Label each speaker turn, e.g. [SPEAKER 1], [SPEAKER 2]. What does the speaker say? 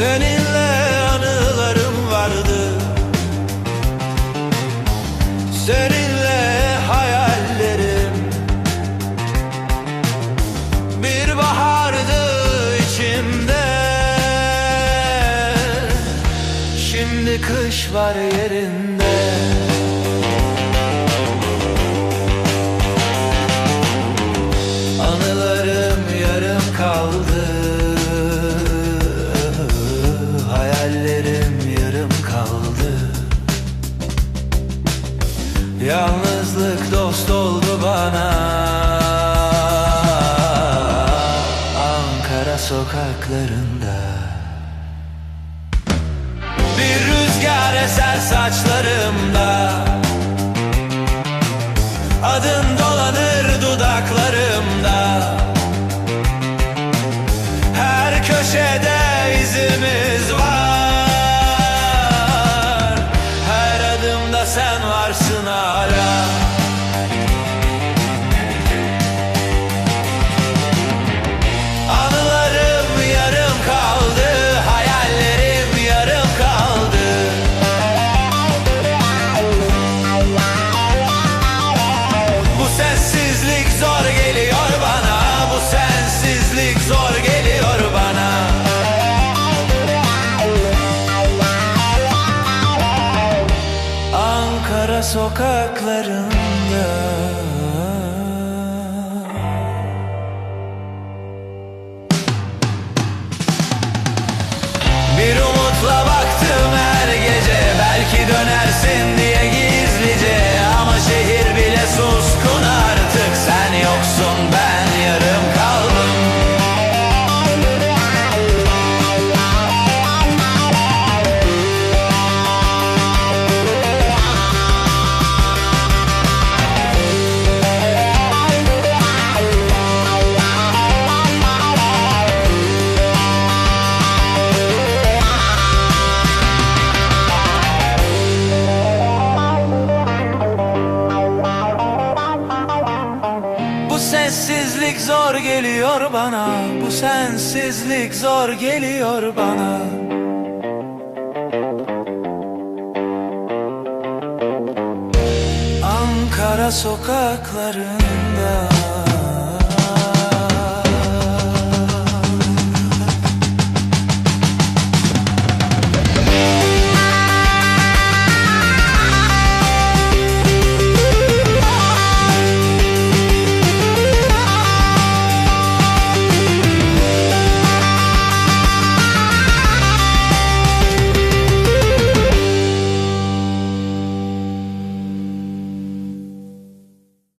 [SPEAKER 1] Seninle anılarım vardı. Seninle hayallerim. Bir bahardı içimde. Şimdi kış var yerinde. dost oldu bana. Ankara sokaklarında. Bir rüzgar eser saçlarımda. sokaklarında. sensizlik zor geliyor bana. Bu sensizlik zor geliyor bana. Ankara sokaklarında